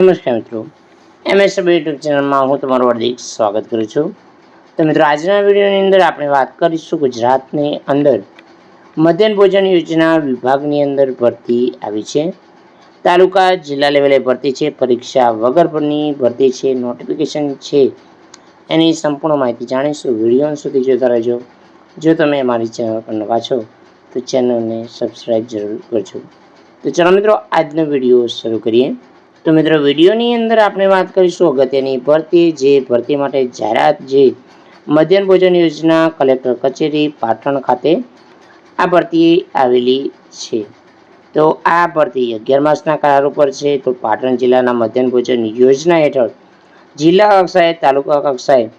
નમસ્કાર મિત્રો. MSB YouTube ચેનલમાં હું તમારું હાર્દિક સ્વાગત કરું છું. તો મિત્રો, આજના વિડીયોની અંદર આપણે વાત કરીશું ગુજરાતની અંદર મધ્યાહન ભોજન યોજના વિભાગની અંદર ભરતી આવી છે. તાલુકા જિલ્લા લેવલે ભરતી છે. પરીક્ષા વગર પરની ભરતી છે. નોટિફિકેશન છે. એની સંપૂર્ણ માહિતી જાણીશું. વીડિયો સુધી જોતા રહેજો. જો તમે અમારી ચેનલ પર નવા છો, તો ચેનલને સબસ્ક્રાઈબ જરૂર કરજો. તો ચાલો મિત્રો, આજનો વીડિયો શરૂ કરીએ. તો મિત્રો, વિડીયોની અંદર આપણે વાત કરીશું અગત્યની ભરતી, જે ભરતી માટે જાહેરાત, જે મધ્યાહન ભોજન યોજના, કલેક્ટર કચેરી, પાટણ ખાતે આ ભરતી આવેલી છે. તો આ ભરતી અગિયાર માસના કરાર ઉપર છે. તો પાટણ જિલ્લાના મધ્યાહન ભોજન યોજના હેઠળ જિલ્લા કક્ષાએ, તાલુકા કક્ષાએ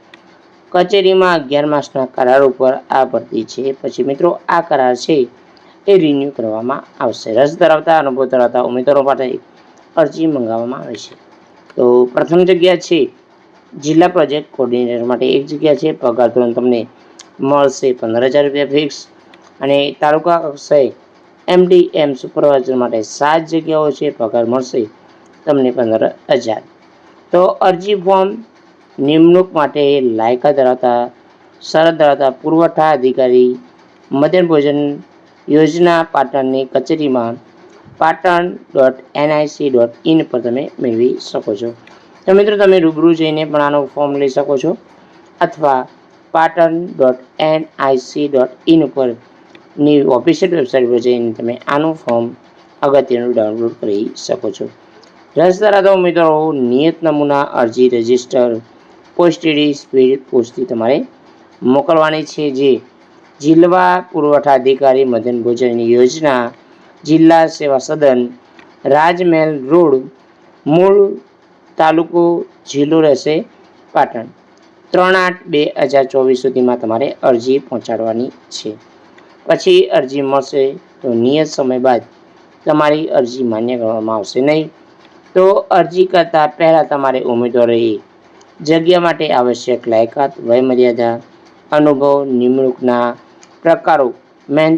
કચેરીમાં અગિયાર માસના કરાર ઉપર આ ભરતી છે. પછી મિત્રો, આ કરાર છે એ રિન્યૂ કરવામાં આવશે. રસ ધરાવતા, અનુભવ ધરાવતા ઉમેદવારો માટે અરજી મંગાવવામાં આવે છે. તો પ્રથમ જગ્યા છે જિલ્લા પ્રોજેક્ટ કોર્ડિનેટર માટે એક જગ્યા છે પગાર ધોરણ તમને મળશે પંદર હજાર રૂપિયા ફિક્સ અને તાલુકા કક્ષાએ એમડી એમ સુપરવાઇઝર માટે સાત જગ્યાઓ છે, પગાર મળશે તમને પંદર હજાર. તો અરજી ફોર્મ નિમણૂક માટે લાયકા ધરાવતા શરત ધરાવતા પુરવઠા અધિકારી, મધ્યાહન ભોજન યોજના પાટણની કચેરીમાં Patan dot NIC dot in પર તમે મેળવી શકો છો. તો મિત્રો, તમે રૂબરૂ જઈને પણ આનો ફોર્મ લઈ શકો છો. અથવા Patan dot NIC dot in ઉપરની ઓફિશિયલ વેબસાઇટ પર જઈને તમે આનું ફોર્મ અગત્યનું ડાઉનલોડ કરી શકો છો. રસ ધરાવતા ઉમેદવારો નિયત નમૂના અરજી રજિસ્ટર પોસ્ટડી સ્પીડ પોસ્ટથી તમારે મોકલવાની છે. જે જિલ્લા પુરવઠા અધિકારી મધ્યાહન ભોજનની યોજના જિલ્લા સેવા સદન, રાજમહેલ રોડ, મૂળ તાલુકો જિલ્લો રહેશે પાટણ. ત્રણ આઠ બે હજાર ચોવીસ સુધીમાં તમારે અરજી પહોંચાડવાની છે. પછી અરજી મળશે તો નિયત સમય બાદ તમારી અરજી માન્ય કરવામાં આવશે નહીં. તો અરજી કરતાં પહેલાં તમારે ઉમેદવારોએ જગ્યા માટે આવશ્યક લાયકાત, વયમર્યાદા, અનુભવ, નિમણૂકના પ્રકારો મેન